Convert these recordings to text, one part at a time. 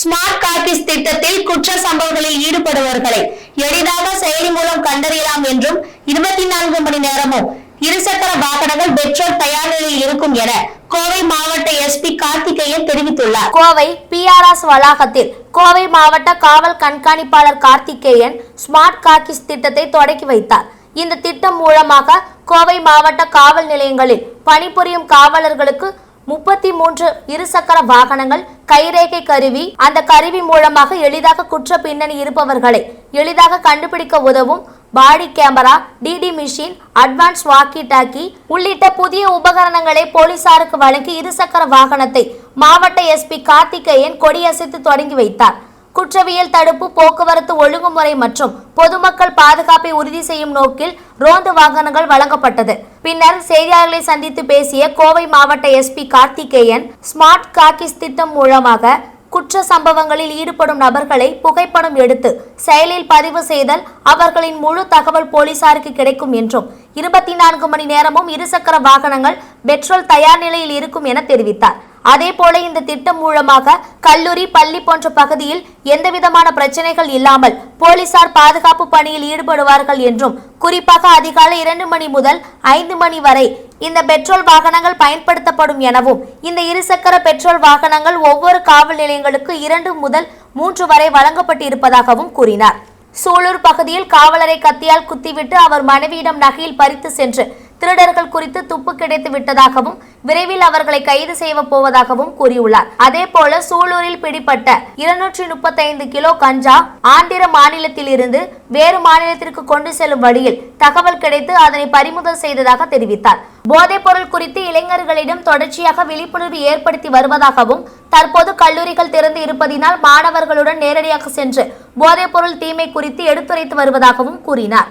Smart khakis திட்டத்தில் குற்ற சம்பவங்களில் ஈடுபடுபவர்களை எளிதாக செயலி மூலம் கண்டறியலாம் என்றும் இருபத்தி நான்கு மணி நேரமும் இருசக்கர வாகனங்கள் பெட்ரோல் தயார் நிலையில் இருக்கும் என கோவை மாவட்ட எஸ்பி கார்த்திகேயன் தெரிவித்துள்ளார். கோவை பிஆர்எஸ் வளாகத்தில் கோவை மாவட்ட காவல் கண்காணிப்பாளர் கார்த்திகேயன் ஸ்மார்ட் காக்கிஸ் திட்டத்தை தொடக்கி வைத்தார். இந்த திட்டம் மூலமாக கோவை மாவட்ட காவல் நிலையங்களில் பணிபுரியும் காவலர்களுக்கு முப்பத்தி மூன்று இருசக்கர வாகனங்கள் கைரேகை கருவி அந்த கருவி மூலமாக எளிதாக குற்ற பின்னணி இருப்பவர்களை எளிதாக கண்டுபிடிக்க உதவும் body camera DD machine advance walkie talkie உள்ளிட்ட புதிய உபகரணங்களை போலீசாருக்கு வழங்கி இருசக்கர வாகனத்தை மாவட்ட எஸ்பி கார்த்திகேயன் கொடியசைத்து தொடங்கி வைத்தார். குற்றவியல் தடுப்பு போக்குவரத்து ஒழுங்குமுறை மற்றும் பொதுமக்கள் பாதுகாப்பை உறுதி செய்யும் நோக்கில் ரோந்து வாகனங்கள் வழங்கப்பட்டது. பின்னர் செய்தியாளர்களை சந்தித்து பேசிய கோவை மாவட்ட எஸ்பி கார்த்திகேயன் ஸ்மார்ட் காக்கிஸ் திட்டம் மூலமாக குற்ற சம்பவங்களில் ஈடுபடும் நபர்களை புகைப்படம் எடுத்து செயலில் பதிவு செய்தல் அவர்களின் முழு தகவல் போலீசாருக்கு கிடைக்கும் என்றும் இருபத்தி நான்கு மணி நேரமும் இருசக்கர வாகனங்கள் பெட்ரோல் தயார் நிலையில் இருக்கும் என தெரிவித்தார். அதேபோல இந்த திட்டம் மூலமாக கல்லூரி பள்ளி போன்ற பகுதியில் எந்தவிதமான பிரச்சனைகள் இல்லாமல் போலீசார் பாதுகாப்பு பணியில் ஈடுபடுவார்கள் என்றும் குறிப்பாக அதிகாலை இரண்டு மணி முதல் ஐந்து மணி வரை இந்த பெட்ரோல் வாகனங்கள் பயன்படுத்தப்படும் எனவும் இந்த இருசக்கர பெட்ரோல் வாகனங்கள் ஒவ்வொரு காவல் நிலையங்களுக்கு இரண்டு முதல் மூன்று வரை வழங்கப்பட்டிருப்பதாகவும் கூறினார். சூலூர் பகுதியில் காவலரை கத்தியால் குத்திவிட்டு அவர் மனைவியிடம் நகையில் பறித்து சென்று திருடர்கள் குறித்து துப்பு கிடைத்து விட்டதாகவும் விரைவில் அவர்களை கைது செய்ய போவதாகவும் கூறியுள்ளார். அதே போல சூலூரில் பிடிப்பட்ட இருநூற்றி முப்பத்தைந்து கிலோ கஞ்சா ஆந்திர மாநிலத்தில் இருந்து வேறு மாநிலத்திற்கு கொண்டு செல்லும் வழியில் தகவல் கிடைத்து அதனை பறிமுதல் செய்ததாக தெரிவித்தார். போதைப் பொருள் குறித்து இளைஞர்களிடம் தொடர்ச்சியாக விழிப்புணர்வு ஏற்படுத்தி வருவதாகவும் தற்போது கல்லூரிகள் திறந்து இருப்பதினால் மாணவர்களுடன் நேரடியாக சென்று போதைப் பொருள் தீமை குறித்து எடுத்துரைத்து வருவதாகவும் கூறினார்.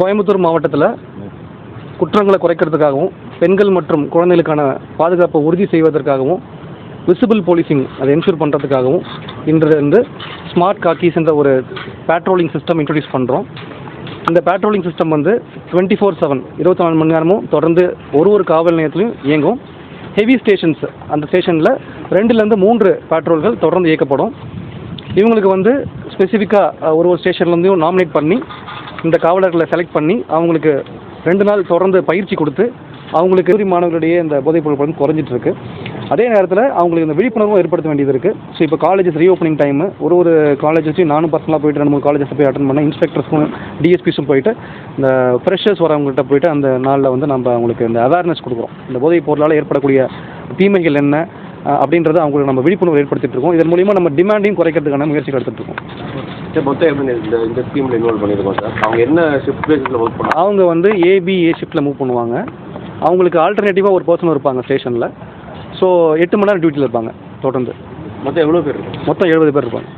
கோயம்புத்தூர் மாவட்டத்தில் குற்றங்களை குறைக்கிறதுக்காகவும் பெண்கள் மற்றும் குழந்தைகளுக்கான பாதுகாப்பை உறுதி செய்வதற்காகவும் விசிபிள் போலீசிங் அதை என்ஷூர் பண்ணுறதுக்காகவும் இன்றிலிருந்து ஸ்மார்ட் காக்கீஸ் என்ற ஒரு பேட்ரோலிங் சிஸ்டம் இன்ட்ரடியூஸ் பண்ணுறோம் இந்த பேட்ரோலிங் சிஸ்டம் வந்து டுவெண்ட்டி ஃபோர் செவன் இருபத்தி நாலு மணி நேரமும் தொடர்ந்து ஒரு ஒரு காவல் நிலையத்திலையும் இயங்கும். ஹெவி ஸ்டேஷன்ஸ் அந்த ஸ்டேஷனில் ரெண்டுலேருந்து மூன்று பேட்ரோல்கள் தொடர்ந்து இயக்கப்படும். இவங்களுக்கு வந்து ஸ்பெசிஃபிக்காக ஒரு ஒரு ஸ்டேஷன்லேருந்தையும் நாமினேட் பண்ணி இந்த காவலர்களை செலக்ட் பண்ணி அவங்களுக்கு ரெண்டு நாள் தொடர்ந்து பயிற்சி கொடுத்து அவங்களுக்கு கல்லூரி மாணவர்களிடையே இந்த போதைப் பொருள் பழக்கம் குறைஞ்சிட்டு இருக்கு அதே நேரத்தில் அவங்களுக்கு இந்த விழிப்புணர்வும் ஏற்படுத்த வேண்டியது இருக்குது ஸோ இப்போ காலேஜஸ் ரீஓப்பனிங் டைமு ஒரு ஒரு காலேஜஸையும் நானும் பர்சனலாக போயிட்டு ரெண்டு மூணு காலேஜஸ் போய் அட்டன் பண்ணேன். இன்ஸ்பெக்டர்ஸும் டிஎஸ்பிஸும் போயிட்டு இந்த ஃப்ரெஷர்ஸ் வரவங்கள்ட்ட போயிட்டு அந்த நாளில் வந்து நம்ம அவங்களுக்கு இந்த அவேர்னஸ் கொடுக்குறோம். இந்த போதைப் பொருளால் ஏற்படக்கூடிய தீமைகள் என்ன அப்படின்றத அவங்களுக்கு நம்ம விழிப்புணர்வு ஏற்படுத்திட்டு இருக்கோம். இதன் மூலியமாக நம்ம டிமாண்டையும் குறைக்கிறதுக்கான முயற்சிகள் எடுத்துகிட்டு இருக்கோம். சார் மொத்தம் எப்படி இந்த இந்த ஸ்கீமில் இன்வால்வ் பண்ணியிருக்கோம் சார் அவங்க என்ன ஷிஃப்ட் பேசிஸில் ஒர்க் பண்ணாங்க அவங்க வந்து ஏபி ஏ ஷிஃப்ட்டில் மூவ் பண்ணுவாங்க. அவங்களுக்கு ஆல்டர்னேட்டிவாக ஒரு பர்சன் இருப்பாங்க ஸ்டேஷனில் ஸோ எட்டு மணி நேரம் டியூட்டியில் இருப்பாங்க தொடர்ந்து. மொத்தம் எவ்வளோ பேர் இருக்கு மொத்தம் எழுபது பேர் இருப்பாங்க.